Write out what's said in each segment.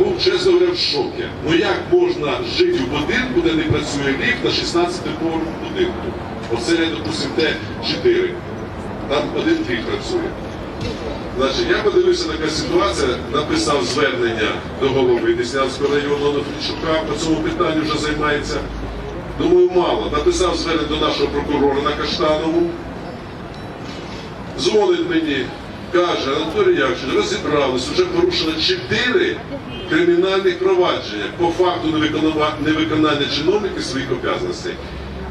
був, чесно в шокі. Ну як можна жити в будинку, де не працює ліфт на 16 поверх будинку? Оце, допустимо, Т4. Там один ліфт працює. Значить, я подивився така ситуація, написав звернення до голови Деснянського району Фрічука, по цьому питанню вже займається. Думаю, мало. Написав звернення до нашого прокурора на Каштанову. Дзвонить мені, каже, Анатолій Яковлевич, розібрались, вже порушено чотири кримінальних провадження по факту невиконання, чиновників своїх обов'язків.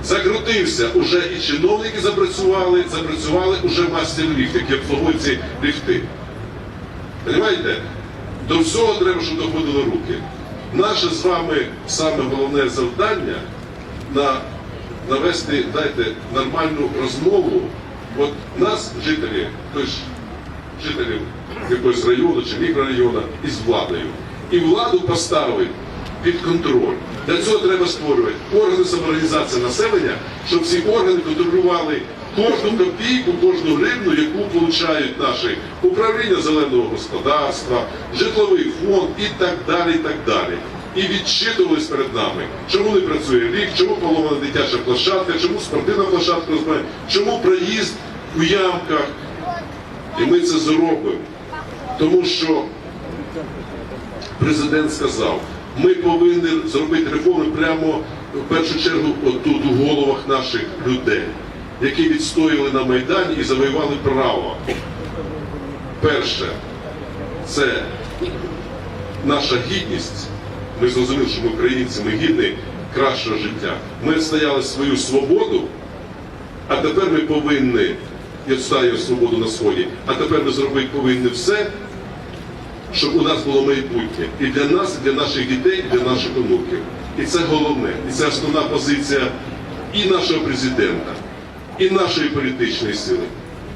Закрутився, уже і чиновники запрацювали, запрацювали уже мастер ліфт, які обслуговують ці ліфти. Понимаєте? До всього треба, щоб доходили руки. Наше з вами саме головне завдання на, навести, дайте, нормальну розмову. От нас, жителі, тож жителів якогось району чи мікрорайону, із владою. І владу поставити під контроль. Для цього треба створювати органи самоорганізації населення, щоб ці органи контролювали кожну копійку, кожну гривну, яку получають наші управління зеленого господарства, житловий фонд і так далі. І так далі. І відчитувались перед нами, чому не працює рік, чому поломана дитяча площадка, чому спортивна площадка розбиває, чому проїзд у ямках. І ми це зробимо. Тому що президент сказав, ми повинні зробити реформи прямо в першу чергу отут у головах наших людей, які відстояли на Майдані і завоювали право. Перше, це наша гідність. Ми зрозуміли, що ми українці, ми гідні кращого життя. Ми відстояли свою свободу, а тепер ми повинні, я відстаю свободу на сході, а тепер ми зробити повинні все, щоб у нас було майбутнє і для нас, і для наших дітей, і для наших онуків. І це головне, і це основна позиція і нашого президента, і нашої політичної сили,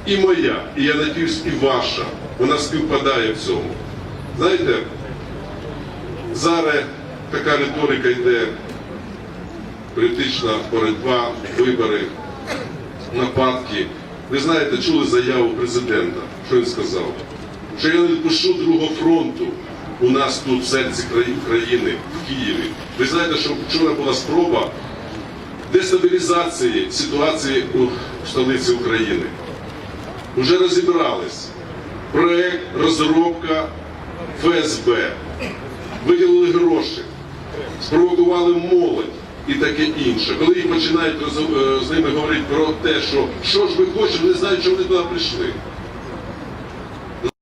і моя, і я надіюсь, і ваша. Вона співпадає в цьому. Знаєте, зараз така риторика йде, політична боротьба, вибори, нападки. Ви знаєте, чули заяву президента, що він сказав? Що я не відпущу другого фронту у нас тут, в серці краї- України, в Києві. Ви знаєте, що вчора була спроба дестабілізації ситуації у столиці України. Уже розібрались. Проект, розробка ФСБ. Виділили гроші, спровокували молодь і таке інше. Коли їх починають е, з ними говорити про те, що що ж ви хочете, вони знають, що вони туди прийшли.